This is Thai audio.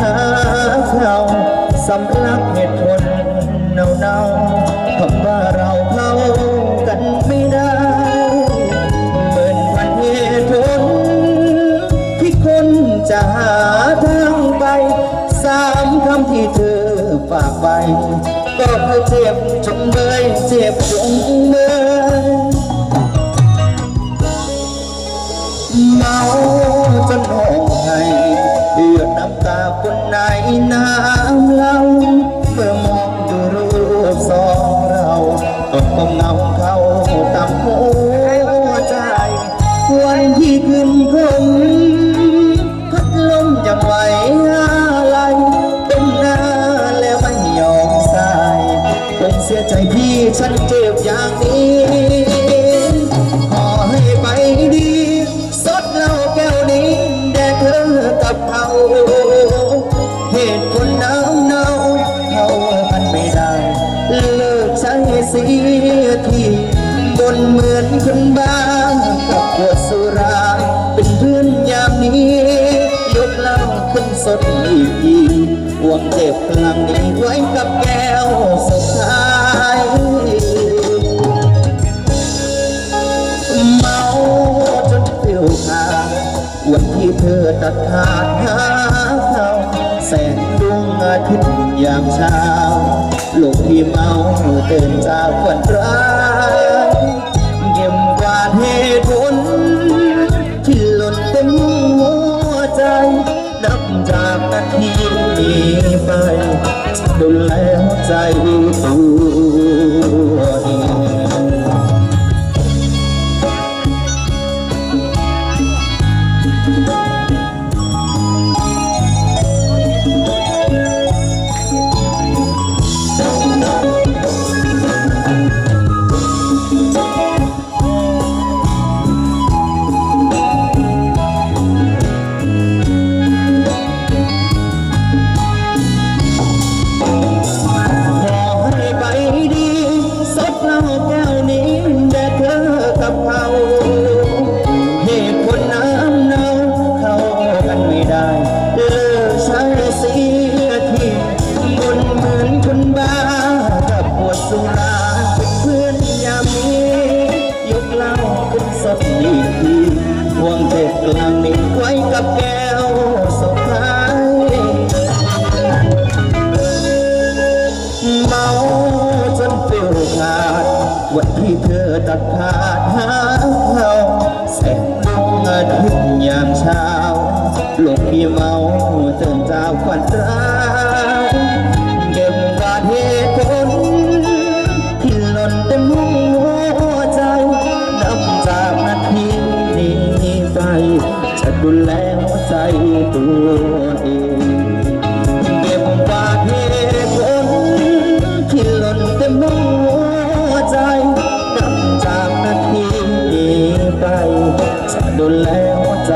หาเขาสำลักเหตุผลเนาเนาๆคำว่าเราเข้ากันไม่ได้เหมื่นพันเหตุผลที่คนจะหาทางไปสามคำที่เธอฝากไป ก็เพื่อเจ็บจงเบยเจ็บจงเบยเมา จนห้องไห้เดือดน้ำตาคนในน้ำเล่าเมื่อมองดูรูปสองเราก็คงเงาเข้าตามหัวใจ วันที่ขึ้นคมพัดลมยังไหวอะไรเป็นหน้าแล้วไม่ยอมสายคงเสียใจที่ฉันเจ็บอย่างนี้ เขาเหตุผลน้ำเนาเขามันไม่ได้เลิกใช้เสียทีบนเหมือนคนบ้ากับขวดสุรา เป็นเพื่อนยามนี้ยกเหล้าขึ้นสดอีกทีหวงเจ็บพลังนี้ไว้กับแก้วสุดท้าย เธอตัดขาดหาเขาแสงดวงอาทิตย์ยามเช้าลูกที่เมาเดินจากฝันร้ายเก็บกวาดเหตุผลที่หล่นเต็มหัวใจ นับจากนาทีนี้ไปดูแลหัวใจตั ห่วงเจ็บกลางนี้ไว้กับแก้วสุดท้ายเมาจนฟิวขาด วันที่เธอตัดขาดหาเขาแสงดวงอาทิตย์ยามเช้าลูกพี่เมาจนเจ้าควันร้าย หัวใจตัวเองเก็บกวาดเหตุผลที่หล่นเต็มหัวใจนับจากนาทีนี้ไปจะดูแลหัวใจ